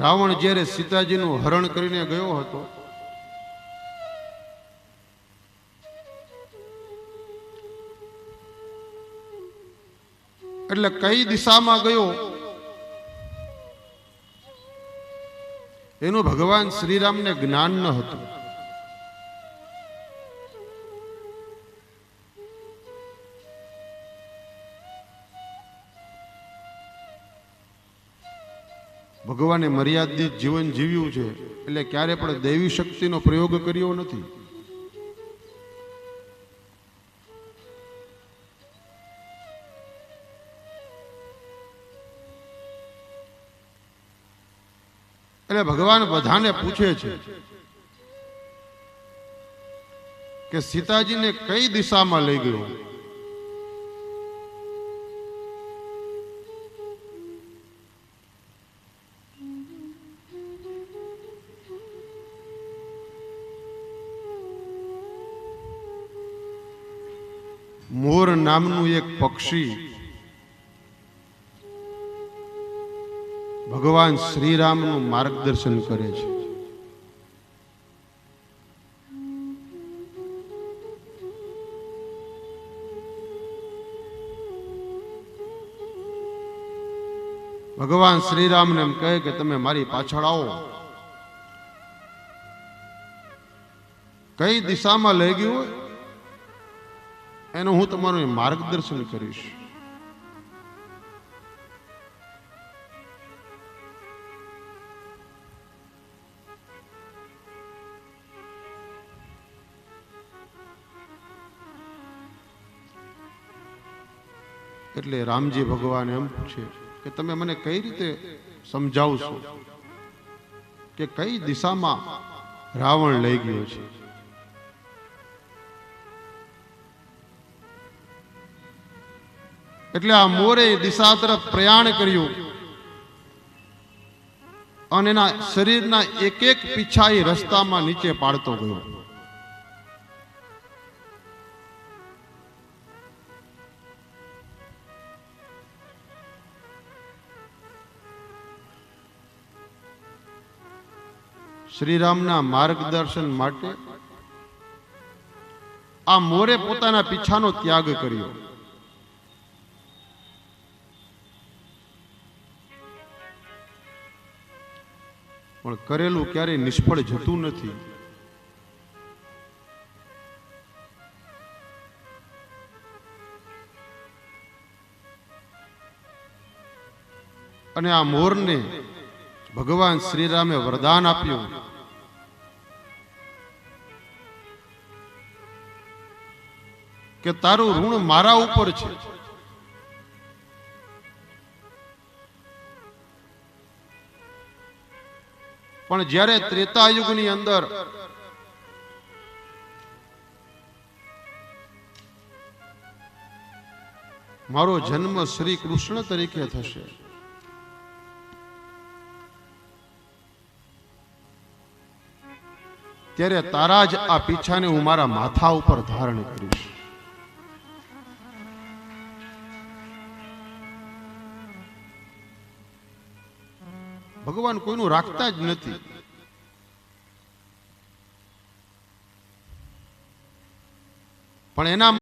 રાવણ જ્યારે સીતાજીનું હરણ કરીને ગયો હતો, એટલે કઈ દિશામાં ગયો? એનું ભગવાન શ્રીરામને જ્ઞાન ન હતું. ભગવાને મર્યાદિત જીવન જીવ્યું છે, એટલે ક્યારે પણ દૈવી શક્તિનો પ્રયોગ કર્યો નથી. એટલે ભગવાન બધાને પૂછે છે કે સીતાજીને કઈ દિશામાં લઈ ગયો? મોર નામનું એક પક્ષી ભગવાન શ્રીરામનું માર્ગદર્શન કરે છે. ભગવાન શ્રીરામને એમ કહે કે તમે મારી પાછળ આવો. કઈ દિશામાં લઈ ગયું હોય? એનું હું તમારું માર્ગદર્શન કરીશ. એટલે રામજી ભગવાન એમ પૂછે કે તમે મને કઈ રીતે સમજાવશો કે કઈ દિશામાં રાવણ લઈ ગયો છે? એટલે આ મોરે દિશા તરફ પ્રયાણ કર્યું. અને એના શરીરના એક એક પીછા એ રસ્તામાં નીચે પાડતો ગયો. શ્રીરામના માર્ગદર્શન માટે આ મોરે પોતાના પીછાનો ત્યાગ કર્યો. પણ કરેલું ક્યારેય નિષ્ફળ જતું નથી. અને આ મોરને ભગવાન શ્રીરામે વરદાન આપ્યું. કે તારું ઋણ મારા ઉપર છે. પણ જ્યારે ત્રેતા યુગની અંદર મારો જન્મ શ્રી કૃષ્ણ તરીકે થશે, ત્યારે તારા જ આ પીછાને હું મારા માથા ઉપર ધારણ કરીશ. ભગવાન કોઈનું રાખતા જ નથી. પણ એના